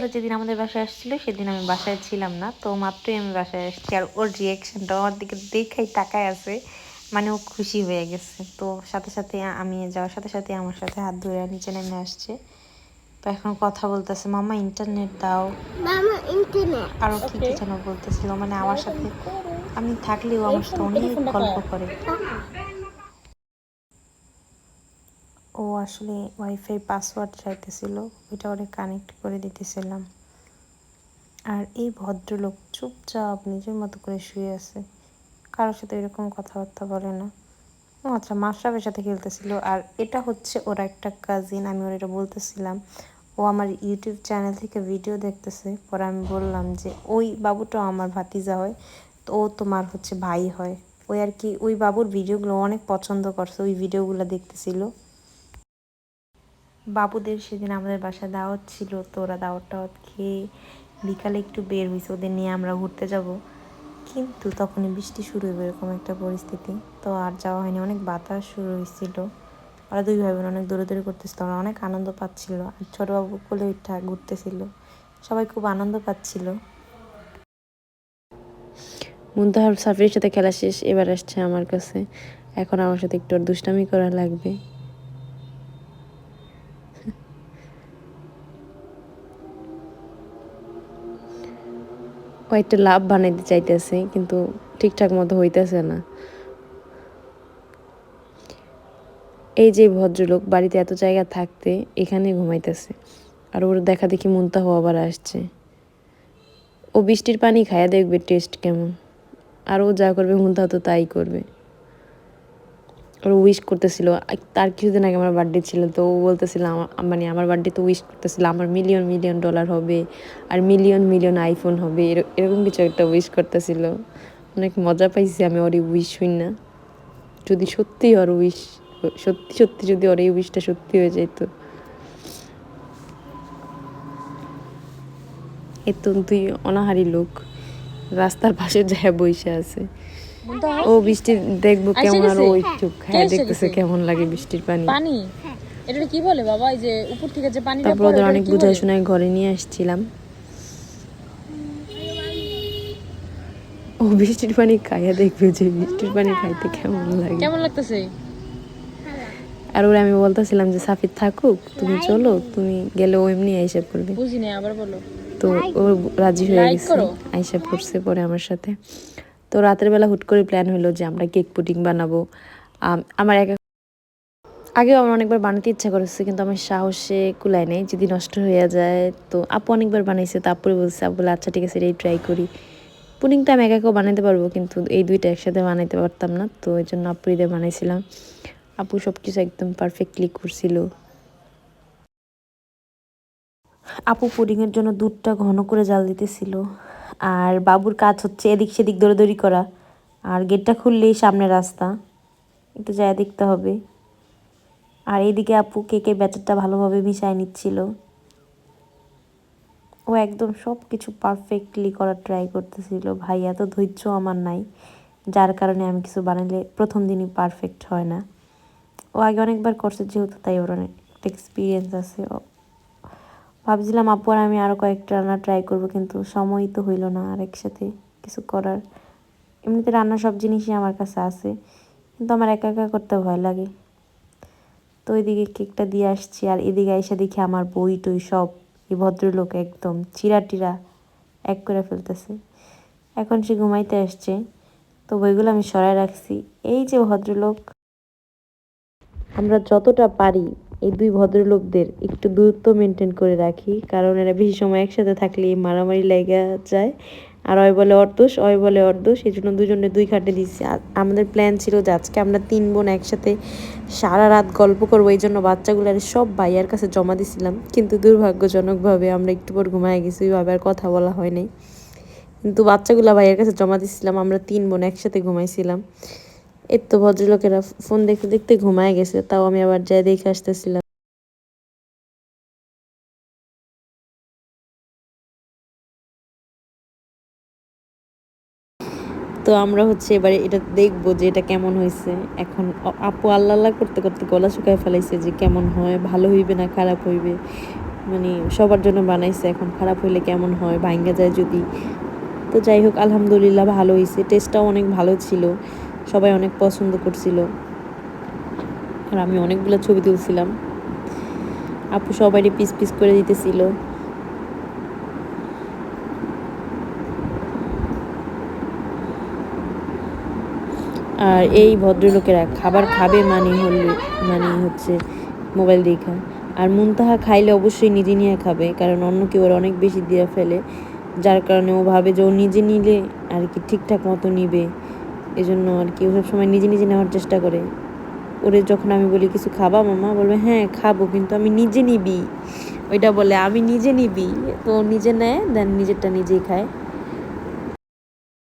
ওরা যেদিন আমাদের বাসায় আসছিল সেদিন আমি বাসায় ছিলাম না। তো মাত্রই আমি বাসায় আসছি আর ওর রিয়াকশনটা আমার দিকে দেখাই তাকায় আছে। মানে ও খুশি হয়ে গেছে। তো সাথে সাথে আমি যাওয়ার সাথে সাথে আমার সাথে হাত ধরে নিচে নেমে আসছে। তো এখন কথা বলতেছে মামা ইন্টারনেট দাও. আরও কি কি যেন বলতেছিল। মানে আমার সাথে আমি থাকলেও আমার সাথে অনেক গল্প করে। ও আসলে ওয়াইফাই পাসওয়ার্ড চাইতেছিল, ওইটা ওরে কানেক্ট করে দিতেছিলাম। আর এই ভদ্রলোক চুপচাপ নিজের মতো করে শুয়ে আছে, কারোর সাথে এরকম কথাবার্তা বলে না। ও আচ্ছা মাশরাফের সাথে খেলতেছিল, আর এটা হচ্ছে ওর একটা কাজিন আমি ওর এটা বলতেছিলাম। ও আমার ইউটিউব চ্যানেল থেকে ভিডিও দেখতেছে, পরে আমি বললাম যে, ওই বাবুটাও আমার ভাতিজা হয়, তো ও তোমার হচ্ছে ভাই হয়। ওই আর কি, ওই বাবুর ভিডিওগুলো অনেক পছন্দ করছে, ওই ভিডিওগুলো দেখতেছিল। বাবুদের সেদিন আমাদের বাসায় দাওয়াত ছিল, তো ওরা দাওয়াত টাওয়াত খেয়ে বিকালে একটু বের হয়েছে ওদের নিয়ে আমরা ঘুরতে যাব। কিন্তু তখনই বৃষ্টি শুরু হবে এরকম একটা পরিস্থিতি। তো আর যাওয়া হয়নি, অনেক বাতাস শুরু হয়েছিল ওরা দুই ভাই বোন অনেক দূরে দৌড়াদৌড়ি করতেছিল, ওরা অনেক আনন্দ পাচ্ছিল। আর ছোটোবাবু কোলে ওইটা ঘুরতেছিল। সবাই খুব আনন্দ পাচ্ছিল। মুন্তাহার সাফরির সাথে খেলা শেষ, এবার আসছে আমার কাছে। এখন আমার সাথে একটু দুষ্টামি করা লাগবে। ও একটা লাভ বানাইতে চাইতেছে, কিন্তু ঠিকঠাক মতো হইতেছে না। এই যে ভদ্রলোক বাড়িতে এত জায়গা থাকতে এখানে ঘুমাইতেছে, আর ওর দেখা দেখি মুন্তাহ আবার আসছে। ও বৃষ্টির পানি খায়া দেখবে টেস্ট কেমন, আর ও যা করবে মুন্তাহ তো তাই করবে। ওর উইশ করতেছিল। তার কিছুদিন আগে আমার বার্থডে ছিল, তো ও বলতেছিল আমার মানে আমার বার্থডে তো উইশ করতেছিল, আমার মিলিয়ন মিলিয়ন ডলার হবে আর মিলিয়ন মিলিয়ন আইফোন হবে। এর- এরকম কিছু একটা উইশ করতেছিল। অনেক মজা পাইছি আমি ওর উইশ শুন না যদি সত্যি ওর উইশ সত্যি সত্যি যদি ওর এই উইশটা সত্যি হয়ে যেত এত তুই অনাহারি লোক, রাস্তার পাশে যায় বসে আছে। ও বৃষ্টি দেখব কেমন আর? ওই চুপ খায় দেখতেছে কেমন লাগে বৃষ্টির পানি। পানি। এটা কি বলে বাবা? এই যে উপর থেকে যে পানিটা তারপর ওদের অনেক বুঝাই শোনায় ঘরে নিয়ে আসছিলাম। ও বৃষ্টির পানি খাইয়া দেখবে যে বৃষ্টির পানি খাইতে কেমন লাগে। কেমন লাগতেছে? আর ওরা আমি বলতেছিলাম যে সাফির থাকুক তুমি চলো তুমি গেলে ও এমনি আইসা পড়বে। বুঝি না আবার বলো। তো ও রাজি হয়ে গেছে। আইসা পড়ছে পরে আমার সাথে। তো রাতের বেলা হুট করে প্ল্যান হলো যে আমরা কেক পুডিং বানাবো। আমার একা আগেও আমার অনেকবার বানাতে ইচ্ছা করেছে, কিন্তু আমার সাহসে কুলায় নেই, যদি নষ্ট হয়ে যায়। তো আপু অনেকবার বানাইছে, তো আপুরে বলছে আপু বলে আচ্ছা ঠিক আছে এটাই ট্রাই করি। পুডিংটা আমি একা একাও বানাতে পারব, কিন্তু এই দুইটা একসাথে বানাইতে পারতাম না, তো এই জন্য আপু দিয়ে বানাইছিলাম। আপু সব কিছু একদম পারফেক্টলি করছিল। আপু পুডিংয়ের জন্য দুধটা ঘন করে জাল দিতেছিল। আর বাবুর কাজ হচ্ছে এদিক সেদিক দৌড়াদৌড়ি করা। আর গেটটা খুললেই সামনে রাস্তা। একটু যায় দেখতে হবে। আর এইদিকে আপু কেকের ব্যাটারটা ভালোভাবে মিশায় নিচ্ছিল। ও একদম সব কিছু পারফেক্টলি করার ট্রাই করতেছিল। ভাই, এত ধৈর্য আমার নাই। যার কারণে আমি কিছু বানালে প্রথম দিনই পারফেক্ট হয় না। ও আগে অনেকবার করছে, যেহেতু তাই ওর অনেক এক্সপিরিয়েন্স আছে। ভাবছিলাম, আপু আর আমি আরও কয়েকটা রান্না ট্রাই করব, কিন্তু সময় তো হইল না আর একসাথে কিছু করার। এমনিতে রান্না সব জিনিসই আমার কাছে আছে, কিন্তু আমার একা একা করতে ভয় লাগে। তো ওইদিকে কেকটা দিয়ে আসছি, আর এদিকে এসে দেখি আমার বই টই সব, এই ভদ্রলোক একদম চিরা টিরা এক করে ফেলতেছে। এখন সে ঘুমাইতে আসছে, তো বইগুলো আমি সরায় রাখছি। এই যে ভদ্রলোক, আমরা যতটা পারি এই দুই ভদ্রলোকদের একটু দূরত্ব মেনটেন করে রাখি, কারণ এরা বেশি সময় একসাথে থাকলে মারামারি লেগে যায়। আর ওই বলে অর্দোষ ওই বলে অর্দোষ এই জন্য দুজনে দুই খাটে দিচ্ছি। আমাদের প্ল্যান ছিল যে আজকে আমরা তিন বোন একসাথে সারা রাত গল্প করব, এই জন্য বাচ্চাগুলোর সব ভাইয়ার কাছে জমা দিছিলাম। কিন্তু দুর্ভাগ্যজনকভাবে আমরা একটু পর ঘুমায় গেছি, ওইভাবে আর কথা বলা হয় নাই। কিন্তু বাচ্চাগুলো ভাইয়ের কাছে জমা দিছিলাম, আমরা তিন বোন একসাথে ঘুমাইছিলাম। এর তো ভদ্রলোকেরা ফোন দেখতে দেখতে ঘুমায় গেছে, তাও আমি আবার যাই দেখে আসতেছিলাম। তো আমরা হচ্ছে এবারে এটা দেখব যে এটা কেমন হয়েছে। এখন আপু আল্লাহ আল্লাহ করতে করতে গলা শুকায় ফেলাইছে যে কেমন হয়, ভালো হইবে না খারাপ হইবে? মানে সবার জন্য বানাইছে, এখন খারাপ হইলে কেমন হয়, ভাঙ্গা যায় যদি। তো যাই হোক, আলহামদুলিল্লাহ ভালো হয়েছে টেস্টটাও অনেক ভালো ছিল। সবাই অনেক পছন্দ করছিল। আর আমি অনেকগুলো ছবি তুলছিলাম। আপু সবারই পিস পিস করে দিতেছিল। আর এই ভদ্রলোকেরা খাবার খাবে মানে হলে মানে হচ্ছে মোবাইল দেখা। আর মুনতাহা খাইলে অবশ্যই নিজে নিয়ে খাবে, কারণ অন্য কেউ আর অনেক বেশি দিয়ে ফেলে। যার কারণে ও ভাবে যে ও নিজে নিলে আর কি ঠিকঠাক মতো নিবে। এজন্য আর কি, ওসব সময় নিজে নিজে নেওয়ার চেষ্টা করে। ওরে যখন আমি বলি, কিছু খাবা মামা? বলবে হ্যাঁ খাব, কিন্তু আমি নিজে নিবি। ওইটা বলে, আমি নিজে নিবি? তো নিজে নেয়, দেন নিজেরটা নিজেই খায়।